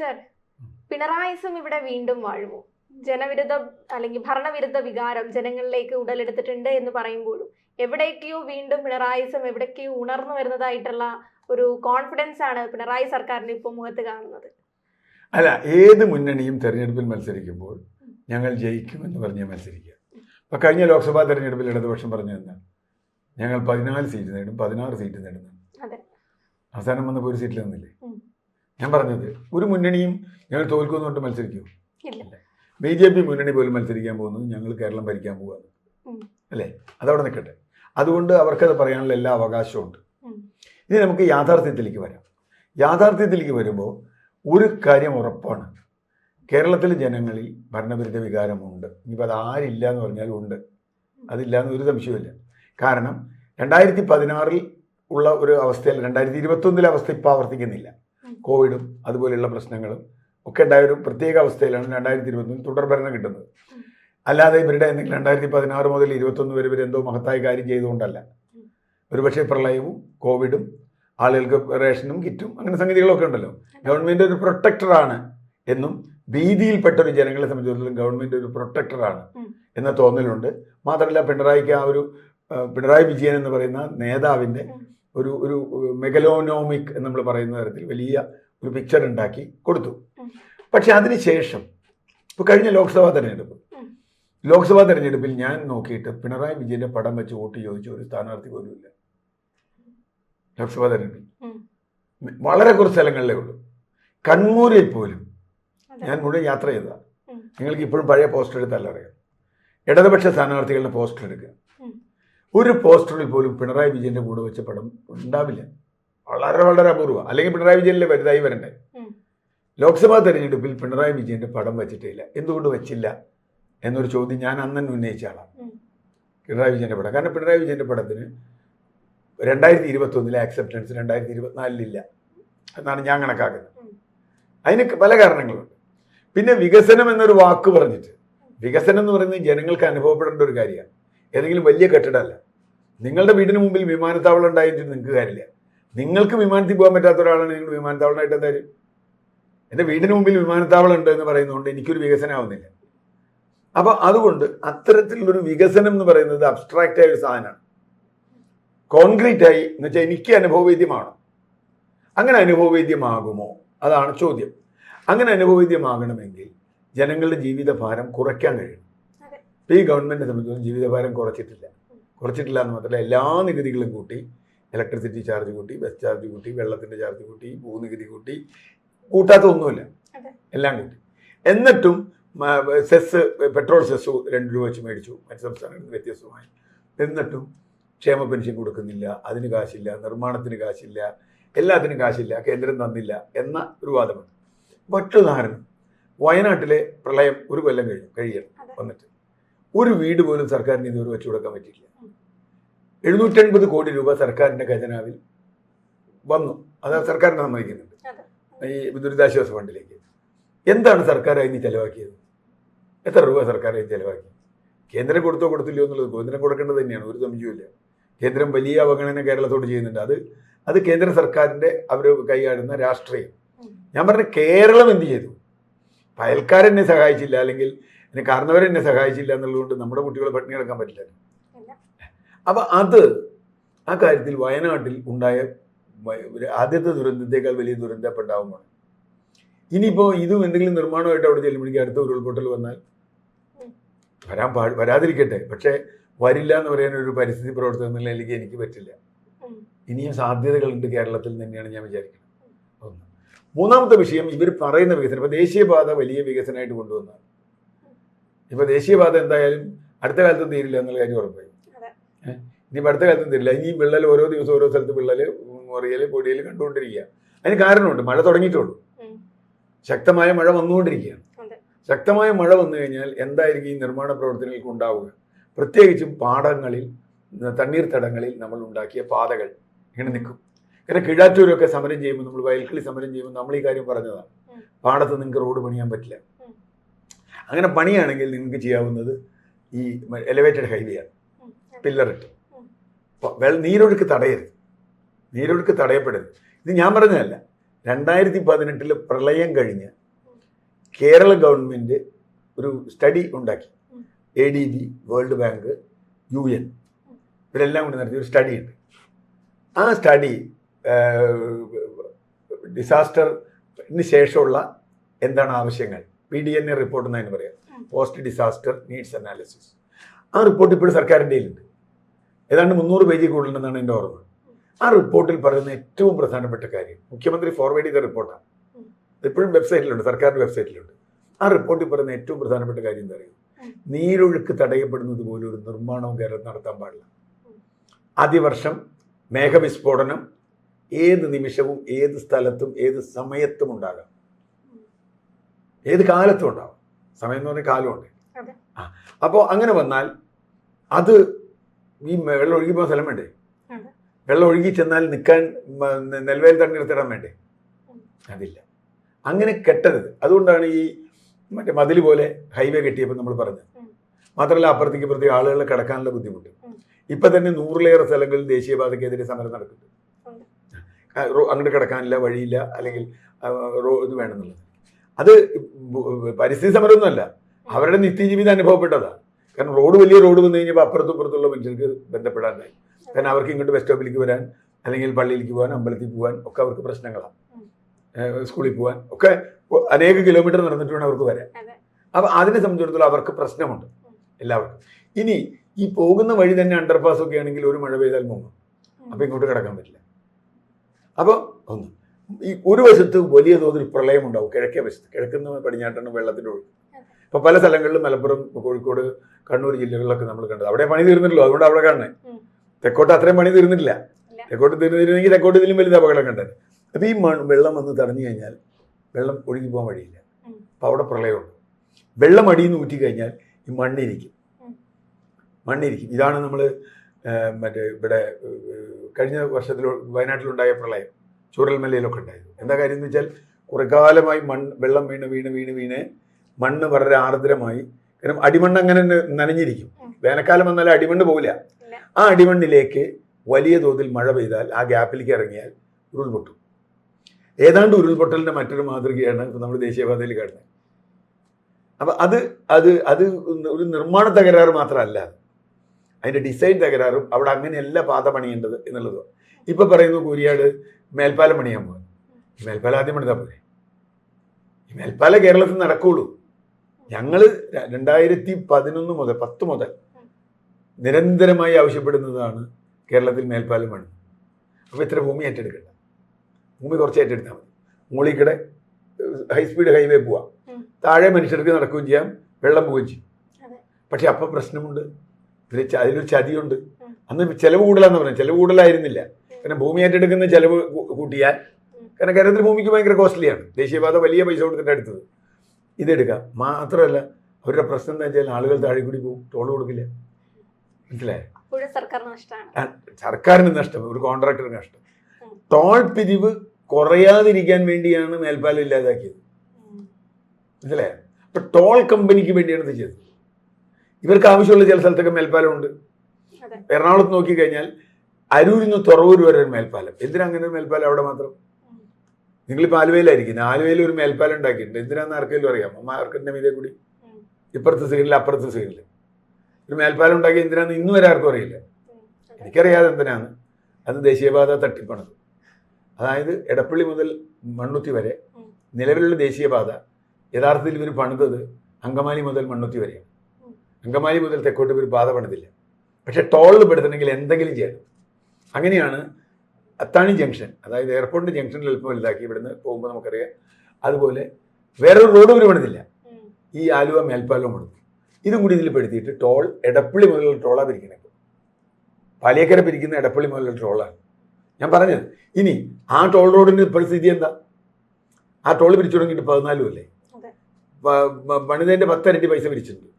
Sir പിണറായിസം ഇവിടെ വീണ്ടും വാഴുമോ? ജനവിരുദ്ധ അല്ലെങ്കിൽ ഭരണവിരുദ്ധ വികാരം ജനങ്ങളിലേക്ക് ഉടലെടുത്തിട്ടുണ്ട് എന്ന് പറയുമ്പോഴും എവിടേക്കെയോ വീണ്ടും പിണറായിസം എവിടേക്കെയോ ഉണർന്നു വരുന്നതായിട്ടുള്ള ഒരു കോൺഫിഡൻസ് ആണ് പിണറായി സർക്കാരിന് ഇപ്പോൾ മുഖത്ത് കാണുന്നത്. അല്ല ഏത് മുന്നണിയും തെരഞ്ഞെടുപ്പിൽ മത്സരിക്കുമ്പോൾ ഞങ്ങൾ ജയിക്കുമെന്ന് പറഞ്ഞ് മത്സരിക്കുക. അപ്പം കഴിഞ്ഞ ലോക്സഭാ തെരഞ്ഞെടുപ്പിൽ ഇടതുപക്ഷം പറഞ്ഞു തന്നെ ഞങ്ങൾ പതിനാല് സീറ്റ് നേടും പതിനാറ് സീറ്റ് നേടുന്നു. അവസാനം വന്നപ്പോൾ ഒരു സീറ്റിൽ നിന്നില്ലേ. ഞാൻ പറഞ്ഞത് ഒരു മുന്നണിയും ഞങ്ങൾ തോൽക്കുമെന്നുകൊണ്ട് മത്സരിക്കൂ. ബി ജെ പി മുന്നണി പോലും മത്സരിക്കാൻ പോകുന്നത് ഞങ്ങൾ കേരളം ഭരിക്കാൻ പോവാണ്. അല്ലേ? അതവിടെ നിൽക്കട്ടെ അതുകൊണ്ട് അവർക്കത് പറയാനുള്ള എല്ലാ അവകാശവും ഉണ്ട്. ഇനി നമുക്ക് യാഥാർത്ഥ്യത്തിലേക്ക് വരാം. യാഥാർത്ഥ്യത്തിലേക്ക് വരുമ്പോൾ ഒരു കാര്യം ഉറപ്പാണ്. കേരളത്തിലെ ജനങ്ങളിൽ ഭരണവിരുദ്ധ വികാരമുണ്ട്. ഇനിയിപ്പോൾ അത് ആരില്ല എന്ന് പറഞ്ഞാലും ഉണ്ട്. അതില്ല എന്ന് ഒരു സംശയമില്ല കാരണം രണ്ടായിരത്തി പതിനാറിൽ ഉള്ള ഒരു അവസ്ഥയിൽ രണ്ടായിരത്തി ഇരുപത്തൊന്നിലെ അവസ്ഥ ഇപ്പോൾ ആവർത്തിക്കുന്നില്ല. കോവിഡും അതുപോലെയുള്ള പ്രശ്നങ്ങളും ഒക്കെ ഉണ്ടായ ഒരു പ്രത്യേക അവസ്ഥയിലാണ് രണ്ടായിരത്തി ഇരുപത്തൊന്നിൽ തുടർഭരണം കിട്ടുന്നത് അല്ലാതെ ഇവരുടെ എന്തെങ്കിലും രണ്ടായിരത്തി പതിനാറ് മുതൽ ഇരുപത്തൊന്ന് വരെ ഇവരെന്തോ മഹത്തായ കാര്യം ചെയ്തുകൊണ്ടല്ല. ഒരുപക്ഷെ പ്രളയവും കോവിഡും ആളുകൾക്ക് റേഷനും കിറ്റും അങ്ങനെ സംഗതികളൊക്കെ ഉണ്ടല്ലോ ഗവൺമെന്റ് ഒരു പ്രൊട്ടക്ടറാണ് എന്നും ഭീതിയിൽപ്പെട്ട ഒരു ജനങ്ങളെ സംബന്ധിച്ചിടത്തോളം ഗവൺമെന്റ് ഒരു പ്രൊട്ടക്ടറാണ് എന്ന തോന്നലുണ്ട് മാത്രമല്ല പിണറായിക്ക് ആ ഒരു പിണറായി വിജയൻ എന്ന് പറയുന്ന നേതാവിന്റെ. ഒരു ഒരു മെഗലോനോമിക് എന്ന് നമ്മൾ പറയുന്ന തരത്തിൽ വലിയ ഒരു പിക്ചർ ഉണ്ടാക്കി കൊടുത്തു. പക്ഷെ അതിനുശേഷം ഇപ്പൊ കഴിഞ്ഞ ലോക്സഭാ തെരഞ്ഞെടുപ്പ്. ലോക്സഭാ തെരഞ്ഞെടുപ്പിൽ ഞാൻ നോക്കിയിട്ട് പിണറായി വിജയന്റെ പടം വെച്ച് വോട്ട് ചോദിച്ച ഒരു സ്ഥാനാർത്ഥി പോലും ഇല്ല. ലോക്സഭാ തെരഞ്ഞെടുപ്പിൽ. വളരെ കുറച്ച് സ്ഥലങ്ങളിലേ ഉള്ളൂ. കണ്ണൂരിൽ പോലും ഞാൻ മുഴുവൻ യാത്ര ചെയ്തതാണ്. നിങ്ങൾക്ക് ഇപ്പോഴും പഴയ പോസ്റ്റർ എടുത്താൽ അറിയാം. ഇടതുപക്ഷ സ്ഥാനാർത്ഥികളുടെ പോസ്റ്റർ എടുക്കുക. ഒരു പോസ്റ്ററിൽ പോലും പിണറായി വിജയന്റെ കൂടെ വെച്ച പടം ഉണ്ടാവില്ല. വളരെ വളരെ അപൂർവം. അല്ലെങ്കിൽ പിണറായി വിജയനിലെ വലുതായി വരണ്ടേ? ലോക്സഭാ തെരഞ്ഞെടുപ്പിൽ പിണറായി വിജയന്റെ പടം വെച്ചിട്ടില്ല. എന്തുകൊണ്ട് വെച്ചില്ല എന്നൊരു ചോദ്യം ഞാൻ അന്ന് തന്നെ ഉന്നയിച്ച ആളാണ്. പിണറായി വിജയന്റെ പടം. കാരണം പിണറായി വിജയന്റെ പടത്തിന് രണ്ടായിരത്തി ഇരുപത്തൊന്നിലെ ആക്സെപ്റ്റൻസ് രണ്ടായിരത്തി ഇരുപത്തിനാലിലില്ല എന്നാണ് ഞാൻ കണക്കാക്കുന്നത്. അതിന് പല കാരണങ്ങളുണ്ട്. പിന്നെ വികസനം എന്നൊരു വാക്ക് പറഞ്ഞിട്ട് വികസനം എന്ന് പറയുന്നത് ജനങ്ങൾക്ക് അനുഭവപ്പെടേണ്ട ഒരു കാര്യമാണ്. ഏതെങ്കിലും വലിയ കെട്ടിടമല്ല. നിങ്ങളുടെ വീടിന് മുമ്പിൽ വിമാനത്താവളം ഉണ്ടായിട്ട് നിങ്ങൾക്ക് കാര്യമില്ല. നിങ്ങൾക്ക് വിമാനത്തിൽ പോകാൻ പറ്റാത്ത ഒരാളാണ് നിങ്ങൾ വിമാനത്താവളമായിട്ട് എന്തായാലും എന്റെ വീടിന് മുമ്പിൽ വിമാനത്താവളം ഉണ്ട് എന്ന് പറയുന്നതുകൊണ്ട് എനിക്കൊരു വികസനം ആവുന്നില്ല. അപ്പോൾ അതുകൊണ്ട് അത്തരത്തിലുള്ളൊരു വികസനം എന്ന് പറയുന്നത് അബ്സ്ട്രാക്റ്റ് ആയ ഒരു സാധനമാണ്. കോൺക്രീറ്റ് ആയി എന്ന് വെച്ചാൽ എനിക്ക് അനുഭവവേദ്യമാണ് അങ്ങനെ അനുഭവവേദ്യമാകുമോ? അതാണ് ചോദ്യം. അങ്ങനെ അനുഭവവേദ്യമാകണമെങ്കിൽ ജനങ്ങളുടെ ജീവിതഭാരം കുറയ്ക്കാൻ കഴിയും ഈ ഗവൺമെന്റിനെ സംബന്ധിച്ചിടത്തോളം ജീവിതഭാരം കുറച്ചിട്ടില്ല. കുറച്ചിട്ടില്ല എന്ന് മാത്രമല്ല എല്ലാ നികുതികളും കൂട്ടി ഇലക്ട്രിസിറ്റി ചാർജ് കൂട്ടി ബസ് ചാർജ് കൂട്ടി വെള്ളത്തിന്റെ ചാർജ് കൂട്ടി ഭൂനികുതി കൂട്ടി കൂട്ടാത്ത ഒന്നുമില്ല എല്ലാം കൂട്ടി. എന്നിട്ടും സെസ് പെട്രോൾ സെസ് രണ്ട് രൂപ വെച്ച് മേടിച്ചു. മറ്റ് സംസ്ഥാനങ്ങളിൽ നിന്ന് വ്യത്യസ്തമായി. എന്നിട്ടും ക്ഷേമ പെൻഷൻ കൊടുക്കുന്നില്ല അതിന് കാശില്ല നിർമ്മാണത്തിന് കാശില്ല എല്ലാത്തിനും കാശില്ല കേന്ദ്രം തന്നില്ല എന്ന ഒരു വാദമുണ്ട് മറ്റൊരുദാഹരണം വയനാട്ടിലെ പ്രളയം ഒരു കൊല്ലം കഴിഞ്ഞു കഴിയണം വന്നിട്ട്. ഒരു വീട് പോലും സർക്കാരിന് ഇതുവരെ വെച്ചു കൊടുക്കാൻ പറ്റിയില്ല എഴുന്നൂറ്റി എഴുന്നൂറ്റൻപത് കോടി രൂപ സർക്കാരിന്റെ ഖജനാവിൽ വന്നു. അത് സർക്കാരിനെ സമ്മതിക്കുന്നുണ്ട്. ഈ ദുരിതാശ്വാസ ഫണ്ടിലേക്ക്. എന്താണ് സർക്കാർ അതിന് ചെലവാക്കിയത്? എത്ര രൂപ സർക്കാർ അതിന് ചെലവാക്കി? കേന്ദ്രം കൊടുത്തോ കൊടുത്തില്ലയോ എന്നുള്ളത് കേന്ദ്രം കൊടുക്കേണ്ടത് തന്നെയാണ്. ഒരു സംശയമില്ല കേന്ദ്രം വലിയ അവഗണന കേരളത്തോട് ചെയ്യുന്നുണ്ട്. അത് അത് കേന്ദ്ര സർക്കാരിന്റെ അവർ കൈയാടുന്ന രാഷ്ട്രീയം. ഞാൻ പറഞ്ഞ കേരളം എന്ത് ചെയ്തു? അയൽക്കാരെന്നെ സഹായിച്ചില്ല. അല്ലെങ്കിൽ എന്നെ കാരണവരെന്നെ സഹായിച്ചില്ല എന്നുള്ളതുകൊണ്ട് നമ്മുടെ കുട്ടികളെ പട്ടിണി കിടക്കാൻ പറ്റില്ല. അപ്പൊ അപ്പം അത് ആ കാര്യത്തിൽ വയനാട്ടിൽ ഉണ്ടായ ആദ്യത്തെ ദുരന്തത്തേക്കാൾ വലിയ ദുരന്തം ഇപ്പം ഉണ്ടാവുമാണ് ഇനിയിപ്പോൾ ഇതും എന്തെങ്കിലും നിർമ്മാണമായിട്ട് അവിടെ ചെല്ലുമ്പോഴേക്കും അടുത്ത ഉരുൾപൊട്ടൽ വന്നാൽ വരാൻ പാ വരാതിരിക്കട്ടെ. പക്ഷേ വരില്ല എന്ന് പറയാൻ ഒരു പരിസ്ഥിതി പ്രവർത്തനം എന്നുള്ള നിലയ്ക്ക് എനിക്ക് പറ്റില്ല. ഇനിയും സാധ്യതകളുണ്ട് കേരളത്തിൽ തന്നെയാണ് ഞാൻ വിചാരിക്കുന്നത്. ഒന്ന്. മൂന്നാമത്തെ വിഷയം ഇവർ പറയുന്ന വികസനം ഇപ്പോൾ ദേശീയപാത വലിയ വികസനമായിട്ട് കൊണ്ടുവന്നതാണ്. ഇപ്പോൾ ദേശീയപാത എന്തായാലും അടുത്ത കാലത്തും തീരില്ല എന്നുള്ള കാര്യം ഉറപ്പായി? ഇനിയിപ്പോൾ അടുത്ത കാലത്തും തീരില്ല. ഇനിയും വിള്ളൽ ഓരോ ദിവസം ഓരോ സ്ഥലത്ത് വിള്ളൽ മുറിയൽ പൊടിയൽ കണ്ടുകൊണ്ടിരിക്കുക അതിന് കാരണമുണ്ട്. മഴ തുടങ്ങിയിട്ടുള്ളൂ. ശക്തമായ മഴ വന്നുകൊണ്ടിരിക്കുകയാണ്. ശക്തമായ മഴ വന്നു കഴിഞ്ഞാൽ എന്തായിരിക്കും ഈ നിർമ്മാണ പ്രവർത്തനങ്ങൾക്ക് ഉണ്ടാവുക? പ്രത്യേകിച്ചും പാടങ്ങളിൽ തണ്ണീർത്തടങ്ങളിൽ നമ്മൾ ഉണ്ടാക്കിയ പാതകൾ ഇങ്ങനെ നിൽക്കും. കാരണം കിഴാറ്റൂരൊക്കെ സമരം ചെയ്യുമ്പോൾ നമ്മൾ വയൽക്കിളി സമരം ചെയ്യുമ്പോൾ നമ്മൾ ഈ കാര്യം പറഞ്ഞതാണ്. പാടത്ത് നിങ്ങൾക്ക് റോഡ് പണിയാൻ പറ്റില്ല. അങ്ങനെ പണിയാണെങ്കിൽ നിങ്ങൾക്ക് ചെയ്യാവുന്നത് ഈ എലിവേറ്റഡ് ഹൈവേ ആണ്. പില്ലറിട്ട് ഉം. നീരൊഴുക്ക് തടയരുത്. നീരൊഴുക്ക് തടയപ്പെടരുത്. ഇത് ഞാൻ പറഞ്ഞതല്ല. രണ്ടായിരത്തി പതിനെട്ടിൽ പ്രളയം കഴിഞ്ഞ് കേരള ഗവൺമെന്റ് ഒരു സ്റ്റഡി ഉണ്ടാക്കി. A D B world bank U N ഇവരെല്ലാം കൂടി നടത്തിയ ഒരു സ്റ്റഡി ഉണ്ട്. ആ സ്റ്റഡി ഡിസാസ്റ്ററിന് ശേഷമുള്ള എന്താണ് ആവശ്യങ്ങൾ? P D N A report എന്നതിന് പറയാം പോസ്റ്റ് ഡിസാസ്റ്റർ നീഡ്സ് അനാലിസിസ് ആ റിപ്പോർട്ട് ഇപ്പോഴും സർക്കാരിന്റെ കയ്യിലുണ്ട്. ഏതാണ്ട് മുന്നൂറ് പേജിൽ കൂടുതലുണ്ടെന്നാണ് എന്റെ ഓർമ്മ. ആ റിപ്പോർട്ടിൽ പറയുന്ന ഏറ്റവും പ്രധാനപ്പെട്ട കാര്യം മുഖ്യമന്ത്രി ഫോർവേഡ് ചെയ്ത റിപ്പോർട്ടാണ് ഇപ്പോഴും വെബ്സൈറ്റിലുണ്ട് സർക്കാരിന്റെ വെബ്സൈറ്റിലുണ്ട് ആ റിപ്പോർട്ടിൽ പറയുന്ന ഏറ്റവും പ്രധാനപ്പെട്ട കാര്യം എന്താ പറയുക നീരൊഴുക്ക് തടയപ്പെടുന്നത് പോലെ ഒരു നിർമ്മാണവും കേരളത്തിൽ നടത്താൻ പാടില്ല. ആദ്യവർഷം വർഷം മേഘവിസ്ഫോടനം ഏത് നിമിഷവും ഏത് സ്ഥലത്തും ഏത് സമയത്തും ഉണ്ടാകാം. ഏത് കാലത്തും ഉണ്ടാവും. സമയം എന്ന് പറഞ്ഞാൽ കാലമുണ്ട്. ആ അപ്പോൾ അങ്ങനെ വന്നാൽ അത് ഈ വെള്ളം ഒഴുകി പോകുന്ന സ്ഥലം വേണ്ടേ? വെള്ളം ഒഴുകി ചെന്നാൽ നിൽക്കാൻ നെൽവേൽ നെ- എടുത്തിടാൻ വേണ്ടേ? അതില്ല. അങ്ങനെ കെട്ടരുത്. അതുകൊണ്ടാണ് ഈ മറ്റേ മതിൽ പോലെ ഹൈവേ കെട്ടിയപ്പോൾ നമ്മൾ പറഞ്ഞത്. മാത്രമല്ല അപ്പുറത്തേക്ക് ഇപ്പുറത്തേക്ക് ആളുകളെ കിടക്കാനുള്ള ബുദ്ധിമുട്ട്. ഇപ്പൊ തന്നെ നൂറിലേറെ സ്ഥലങ്ങളിൽ ദേശീയപാതയ്ക്കെതിരെ സമരം നടക്കുന്നുണ്ട്. അങ്ങോട്ട് കിടക്കാനില്ല വഴിയില്ല അല്ലെങ്കിൽ ഇത് വേണമെന്നുള്ളത്. അത് പരിസ്ഥിതി സമരമൊന്നുമല്ല. അവരുടെ നിത്യജീവിതം അനുഭവപ്പെട്ടതാണ്. കാരണം റോഡ് വലിയ റോഡ് വന്നു കഴിഞ്ഞപ്പോൾ അപ്പുറത്തും ഇപ്പുറത്തുള്ള മനുഷ്യർക്ക് ബന്ധപ്പെടാനായി കാരണം അവർക്ക് ഇങ്ങോട്ട് ബസ് സ്റ്റോപ്പിലേക്ക് വരാൻ അല്ലെങ്കിൽ പള്ളിയിലേക്ക് പോകാൻ അമ്പലത്തിൽ പോകാൻ ഒക്കെ അവർക്ക് പ്രശ്നങ്ങളാണ്. സ്കൂളിൽ പോകാൻ ഒക്കെ അനേക കിലോമീറ്റർ നടന്നിട്ട് വേണം അവർക്ക് വരാൻ. അപ്പോൾ അതിനെ സംബന്ധിച്ചിടത്തോളം അവർക്ക് പ്രശ്നമുണ്ട് എല്ലാവർക്കും. ഇനി ഈ പോകുന്ന വഴി തന്നെ അണ്ടർപാസ് ഒക്കെ ആണെങ്കിൽ ഒരു മഴ പെയ്താൽ മുങ്ങും. അപ്പം ഇങ്ങോട്ട് കിടക്കാൻ പറ്റില്ല. അപ്പോൾ ഒന്ന് ഈ ഒരു വശത്ത് വലിയ തോതിൽ പ്രളയം ഉണ്ടാവും കിഴക്കേ വശത്ത്. കിഴക്കുന്ന പടിഞ്ഞാട്ടാണ് വെള്ളത്തിന്റെ ഒഴുക്ക്. ഇപ്പൊ പല സ്ഥലങ്ങളിലും മലപ്പുറം കോഴിക്കോട് കണ്ണൂർ ജില്ലകളിലൊക്കെ നമ്മൾ കണ്ടത്. അവിടെ പണി തീർന്നില്ലല്ലോ അതുകൊണ്ട് അവിടെ കാണണേ ഉം. തെക്കോട്ട് അത്രയും പണി തീർന്നിട്ടില്ല. തെക്കോട്ട് തീർന്നിരുന്നെങ്കിൽ തെക്കോട്ട് ഇതിലും വലിയ അപകടം കണ്ടത് അപ്പൊ ഈ വെള്ളം വന്ന് തടഞ്ഞു കഴിഞ്ഞാൽ വെള്ളം ഒഴുകി പോകാൻ വഴിയില്ല. അപ്പൊ അവിടെ പ്രളയമുണ്ട്. വെള്ളം അടിയിൽ നിന്ന് ഊറ്റി കഴിഞ്ഞാൽ ഈ മണ്ണിരിക്കും. മണ്ണിരിക്കും. ഇതാണ് നമ്മൾ മറ്റേ ഇവിടെ കഴിഞ്ഞ വർഷത്തിൽ വയനാട്ടിലുണ്ടായ പ്രളയം. ചൂരൽമലയിലൊക്കെ ഉണ്ടായിരുന്നു. എന്താ കാര്യം എന്ന് വെച്ചാൽ കുറെ കാലമായി മണ്ണ് വെള്ളം വീണ് വീണ് വീണ് വീണ് മണ്ണ് വളരെ ആർദ്രമായി. കാരണം അടിമണ്ണ് അങ്ങനെ നനഞ്ഞിരിക്കും. വേനൽക്കാലം വന്നാൽ അടിമണ്ണ് പോകില്ല ആ അടിമണ്ണിലേക്ക് വലിയ തോതിൽ മഴ പെയ്താൽ ആ ഗ്യാപ്പിലേക്ക് ഇറങ്ങിയാൽ ഉരുൾപൊട്ടും. ഏതാണ്ട് ഉരുൾപൊട്ടലിന്റെ മറ്റൊരു മാതൃകയാണ് നമ്മൾ ദേശീയപാതയിൽ കാണുന്നത്. അപ്പൊ അത് അത് അത് ഒരു നിർമ്മാണ തകരാറ് മാത്രമല്ല. അതിന്റെ ഡിസൈൻ തകരാറും അവിടെ അങ്ങനെയല്ല പാത പണിയേണ്ടത് എന്നുള്ളതും ഇപ്പൊ പറയുന്നു കൂരിയാട് മേൽപ്പാലം പണിയാൻ പോകാൻ മേൽപ്പാലം ആദ്യം പണിതാ പോരെ. ഈ മേൽപ്പാല കേരളത്തിൽ നടക്കുള്ളൂ. ഞങ്ങൾ രണ്ടായിരത്തി പതിനൊന്ന് മുതൽ പത്ത് മുതൽ നിരന്തരമായി ആവശ്യപ്പെടുന്നതാണ് കേരളത്തിൽ മേൽപ്പാലം പണി. അപ്പോൾ ഇത്ര ഭൂമി ഏറ്റെടുക്കണ്ട. ഭൂമി കുറച്ച് ഏറ്റെടുത്താൽ മതി. മുകളിൽ ഹൈ സ്പീഡ് ഹൈവേ പോവാം. താഴെ മനുഷ്യർക്ക് നടക്കുകയും ചെയ്യാം വെള്ളം പോവുകയും ചെയ്യും. പക്ഷെ അപ്പം പ്രശ്നമുണ്ട്. അതിലൊരു ചതിയുണ്ട്. അന്ന് ചെലവ് കൂടുതലാന്ന് പറഞ്ഞു ചെലവ് കൂടുതലായിരുന്നില്ല. കാരണം ഭൂമി ഏറ്റെടുക്കുന്ന ചെലവ് കൂട്ടിയാൽ കാരണം കേരളത്തിൽ ഭൂമിക്ക് ഭയങ്കര കോസ്റ്റ്ലിയാണ്. ദേശീയപാത വലിയ പൈസ കൊടുത്തിട്ട് അടുത്തത് ഇതെടുക്കാം. മാത്രമല്ല അവരുടെ പ്രശ്നം എന്താ വെച്ചാൽ ആളുകൾ താഴെ കൂടി പോകും. ടോൾ കൊടുക്കില്ല. മനസ്സിലായോ? സർക്കാരിന് നഷ്ടം. ഒരു കോൺട്രാക്ടറിന് നഷ്ടം. ടോൾ പിരിവ് കുറയാതിരിക്കാൻ വേണ്ടിയാണ് മേൽപ്പാലം ഇല്ലാതാക്കിയത്. മനസ്സിലായോ? അപ്പൊ ടോൾ കമ്പനിക്ക് വേണ്ടിയാണ് ഇത് ചെയ്തത്. ഇവർക്ക് ആവശ്യമുള്ള ചില സ്ഥലത്തൊക്കെ മേൽപ്പാലം ഉണ്ട്. എറണാകുളത്ത് നോക്കിക്കഴിഞ്ഞാൽ അരൂരിൽ നിന്ന് തുറവൂർ വരെ ഒരു മേൽപ്പാലം. എന്തിനാ അങ്ങനെ ഒരു മേൽപ്പാലം അവിടെ മാത്രം? നിങ്ങൾ നിങ്ങളിപ്പോൾ ആലുവയിലായിരിക്കും ആലുവയിൽ ഒരു മേൽപ്പാലം ഉണ്ടാക്കിയിട്ടുണ്ട്. എന്തിനാന്ന് ആർക്കെങ്കിലും അറിയാം മാർക്കറ്റിന്റെ മീതെ കൂടി. ഇപ്പുറത്തെ സൈഡിൽ അപ്പുറത്തെ സൈഡിൽ ഒരു മേൽപ്പാലം ഉണ്ടാക്കി എന്തിനാന്ന് ഇന്നും വരെ ആർക്കും അറിയില്ല. എനിക്കറിയാതെ എന്തിനാണ് അത് ദേശീയപാത തട്ടിപ്പണത്. അതായത് എടപ്പള്ളി മുതൽ മണ്ണുത്തി വരെ നിലവിലുള്ള ദേശീയപാത യഥാർത്ഥത്തിൽ ഇവർ പണിതത് അങ്കമാലി മുതൽ മണ്ണുത്തി വരെയാണ്. അങ്കമാലി മുതൽ തെക്കോട്ട് ഇവർ പാത പണിതില്ല. പക്ഷെ ടോളിൽ പെടുത്തണമെങ്കിൽ എന്തെങ്കിലും ചെയ്യണം. അങ്ങനെയാണ് അത്താണി ജംഗ്ഷൻ അതായത് എയർപോർട്ട് ജംഗ്ഷനിൽ എളുപ്പം വലുതാക്കി ഇവിടുന്ന് പോകുമ്പോൾ നമുക്കറിയാം. അതുപോലെ വേറൊരു റോഡ് ഇവർ പണിതില്ല ഈ ആലുവ മേൽപ്പാലവും പണിതു ഇതും കൂടി ഇതിൽ പെടുത്തിയിട്ട് ടോൾ എടപ്പള്ളി മുതലുള്ള ടോളാണ് ഇപ്പോൾ പാലിയക്കര പിരിക്കുന്ന എടപ്പള്ളി മുതലുള്ള ടോളാണ് ഞാൻ പറഞ്ഞത് ഇനി ആ ടോൾ ഇപ്പോൾ സ്ഥിതി എന്താ? ആ ടോൾ പിരിച്ചു തുടങ്ങിയിട്ട് പതിനാലും അല്ലേ? അതെ. പ- പ- പണിതതിന്റെ പത്തരട്ടി പൈസ പിരിച്ചിട്ടുണ്ട്.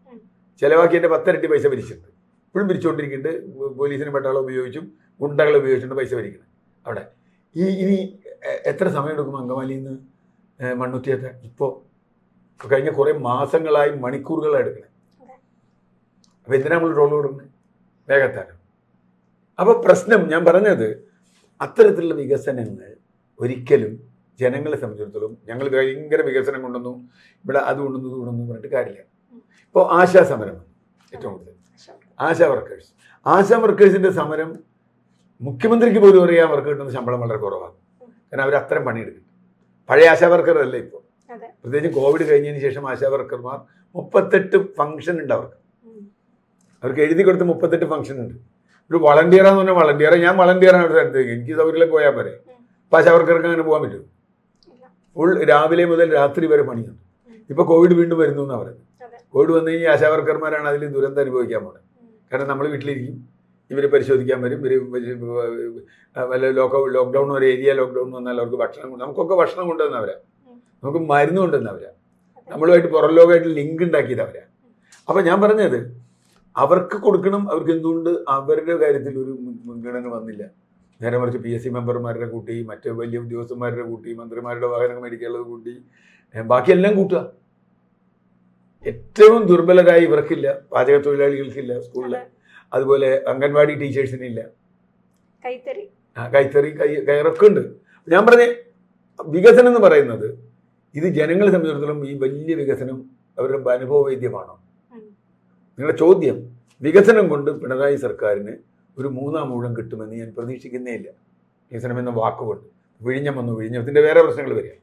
ചിലവാക്കിയതിന്റെ പത്തരട്ടി പൈസ പിരിച്ചിട്ടുണ്ട്. ഇപ്പോഴും പിരിച്ചുകൊണ്ടിരിക്കുന്നുണ്ട്. പോലീസിനും പട്ടാളം ഉപയോഗിച്ചും ഗുണ്ടകളെ ഉപയോഗിച്ചുകൊണ്ട് പൈസ ഭരിക്കുന്നത് അവിടെ. ഈ ഇനി എത്ര സമയം എടുക്കും അങ്കമാലിയിൽ നിന്ന് ഏഹ്, മണ്ണുത്തിയെത്താൻ ഇപ്പോൾ കഴിഞ്ഞ കുറേ മാസങ്ങളായി മണിക്കൂറുകളാണ് എടുക്കണേ. അപ്പോൾ എന്തിനാണ് എന്തിനാ നമ്മൾ ടോൾ കൊടുക്കുന്നത് വേഗത്താനം അപ്പോൾ പ്രശ്നം ഞാൻ പറഞ്ഞത് അത്തരത്തിലുള്ള വികസനങ്ങൾ ഒരിക്കലും ജനങ്ങളെ സംബന്ധിച്ചിടത്തോളം ഞങ്ങൾ ഭയങ്കര വികസനം കൊണ്ടുവന്നു ഇവിടെ അത് കൊണ്ടുവന്നു ഇത് കൊണ്ടുവന്നു പറഞ്ഞിട്ട് കാര്യമില്ല. ഇപ്പോൾ ആശാ സമരം ഏറ്റവും കൂടുതൽ. ആശാ വർക്കേഴ്സ് ആശാ വർക്കേഴ്സിന്റെ സമരം മുഖ്യമന്ത്രിക്ക് പോലും അറിയാം അവർക്ക് കിട്ടുന്ന ശമ്പളം വളരെ കുറവാണ്. കാരണം അവർ അത്രയും പണിയെടുക്കും. പഴയ ആശാവർക്കറല്ലേ ഇപ്പോൾ. പ്രത്യേകിച്ച് കോവിഡ് കഴിഞ്ഞതിന് ശേഷം ആശാവർക്കർമാർ മുപ്പത്തെട്ട് ഫംഗ്ഷൻ ഉണ്ട് അവർക്ക്. അവർക്ക് എഴുതി കൊടുത്ത് മുപ്പത്തെട്ട് ഫംഗ്ഷൻ ഉണ്ട്. ഒരു വളണ്ടിയറാന്ന് പറഞ്ഞാൽ വളണ്ടിയറ ഞാൻ വളണ്ടിയറാണ് അവരുടെ അടുത്തേക്ക്. എനിക്ക് സൗകര്യം പോയാൽ പോരെ. അപ്പോൾ ആശാവർക്കർക്ക് അങ്ങനെ പോകാൻ പറ്റും ഫുൾ രാവിലെ മുതൽ രാത്രി വരെ പണിയുണ്ട്. ഇപ്പോൾ കോവിഡ് വീണ്ടും വരുന്നു എന്നാണ് പറയുന്നത്. കോവിഡ് വന്നു കഴിഞ്ഞാൽ ആശാവർക്കർമാരാണ് അതിൽ ദുരന്തം അനുഭവിക്കാൻ പോകുന്നത് കാരണം നമ്മൾ വീട്ടിലിരിക്കും. ഇവർ പരിശോധിക്കാൻ വരും. ഇവർ വല്ല ലോക്ക് ലോക്ക്ഡൗൺ ഒരു ഏരിയ ലോക്ക്ഡൗൺ വന്നാൽ അവർക്ക് ഭക്ഷണം നമുക്കൊക്കെ ഭക്ഷണം കൊണ്ടുവന്നവരാ. നമുക്ക് മരുന്ന് കൊണ്ടുവന്നവരാ. നമ്മളുമായിട്ട് പുറം ലോകമായിട്ട് ലിങ്ക് ഉണ്ടാക്കിയതവരാ. അപ്പം ഞാൻ പറഞ്ഞത് അവർക്ക് കൊടുക്കണം അവർക്ക് എന്തുകൊണ്ട് അവരുടെ കാര്യത്തിൽ ഒരു മുൻ- മുൻഗണന വന്നില്ല. നേരെ മറിച്ച് പി എസ് സി മെമ്പർമാരുടെ കൂട്ടി മറ്റ് വലിയ ഉദ്യോഗസ്ഥന്മാരുടെ കൂട്ടി മന്ത്രിമാരുടെ വാഹനം മേടിക്കാനുള്ളത് കൂട്ടി ബാക്കിയെല്ലാം കൂട്ടുക. ഏറ്റവും ദുർബലരായി ഇവർക്കില്ല. പാചക തൊഴിലാളികൾക്കില്ല സ്കൂളിൽ അതുപോലെ അംഗൻവാടി ടീച്ചേഴ്സിനില്ല കൈത്തറി. ആ, കൈത്തറി കൈ കയറൊക്കെ ഉണ്ട് ഞാൻ പറഞ്ഞ വികസനം എന്ന് പറയുന്നത് ഇത് ജനങ്ങളെ സംബന്ധിച്ചിടത്തോളം ഈ വലിയ വികസനം അവരുടെ അനുഭവവേദ്യമാണോ. നിങ്ങളുടെ ചോദ്യം വികസനം കൊണ്ട് പിണറായി സർക്കാരിന് ഒരു മൂന്നാം ഊഴം കിട്ടുമെന്ന് ഞാൻ പ്രതീക്ഷിക്കുന്നേ ഇല്ല. വികസനം എന്ന വാക്കുകൊണ്ട്. വിഴിഞ്ഞം വന്നു വിഴിഞ്ഞത്തിന്റെ വേറെ പ്രശ്നങ്ങൾ വരിക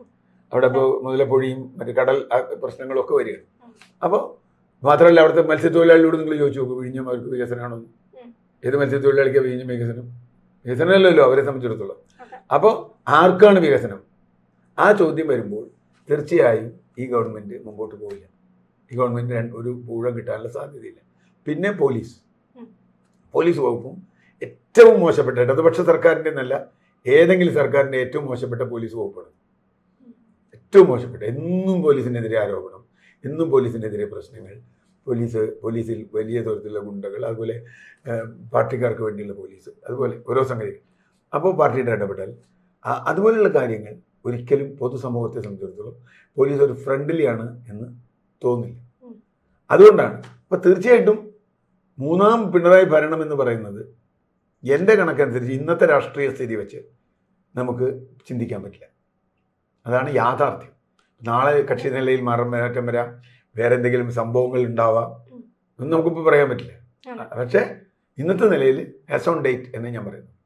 അവിടെ ഇപ്പോൾ മുതലപ്പൊഴിയും മറ്റു കടൽ പ്രശ്നങ്ങളൊക്കെ വരികയാണ്. അപ്പോൾ മാത്രമല്ല അവിടുത്തെ മത്സ്യത്തൊഴിലാളിയോട് നിങ്ങൾ ചോദിച്ചു നോക്കും വിഴിഞ്ഞം അവർക്ക് വികസനമാണോ ഏത് മത്സ്യത്തൊഴിലാളിക്കാണ് വിഴിഞ്ഞം വികസനം? വികസനമല്ലല്ലോ അവരെ സംബന്ധിച്ചിടത്തോളം. അപ്പോൾ ആർക്കാണ് വികസനം? ആ ചോദ്യം വരുമ്പോൾ തീർച്ചയായും ഈ ഗവൺമെന്റ് മുമ്പോട്ട് പോവില്ല. ഈ ഗവൺമെന്റ് ഒരു ഊഴം കിട്ടാനുള്ള സാധ്യതയില്ല. പിന്നെ പോലീസ്. പോലീസ് വകുപ്പും ഏറ്റവും മോശപ്പെട്ട ഇടതുപക്ഷ സർക്കാരിന്റെ എന്നല്ല ഏതെങ്കിലും സർക്കാരിന്റെ ഏറ്റവും മോശപ്പെട്ട പോലീസ് വകുപ്പാണ്. ഏറ്റവും മോശപ്പെട്ട എന്നും പോലീസിനെതിരെ ആരോപണം. എന്നും പോലീസിനെതിരെ പ്രശ്നങ്ങൾ. പോലീസ് പോലീസിൽ വലിയ തരത്തിലുള്ള ഗുണ്ടകൾ അതുപോലെ പാർട്ടിക്കാർക്ക് വേണ്ടിയുള്ള പോലീസ് അതുപോലെ ഓരോ സംഗതി അപ്പോൾ പാർട്ടിയുടെ ഇടപെടൽ. അതുപോലെയുള്ള കാര്യങ്ങൾ ഒരിക്കലും പൊതുസമൂഹത്തെ സംബന്ധിച്ചിടത്തോളം പോലീസ് ഒരു ഫ്രണ്ട്ലിയാണ് എന്ന് തോന്നില്ല. അതുകൊണ്ടാണ് അപ്പോൾ തീർച്ചയായിട്ടും മൂന്നാം പിണറായി ഭരണം എന്ന് പറയുന്നത് എന്റെ കണക്കനുസരിച്ച് ഇന്നത്തെ രാഷ്ട്രീയ സ്ഥിതി വെച്ച് നമുക്ക് ചിന്തിക്കാൻ പറ്റില്ല. അതാണ് യാഥാർത്ഥ്യം. നാളെ കക്ഷി നിലയിൽ മാറാൻ മാറ്റം വരാം. വേറെ എന്തെങ്കിലും സംഭവങ്ങൾ ഉണ്ടാവാം. ഒന്നും നമുക്കിപ്പോൾ പറയാൻ പറ്റില്ല. പക്ഷേ ഇന്നത്തെ നിലയിൽ ആസ് ഓൺ ഡേറ്റ് എന്ന് ഞാൻ പറയുന്നു.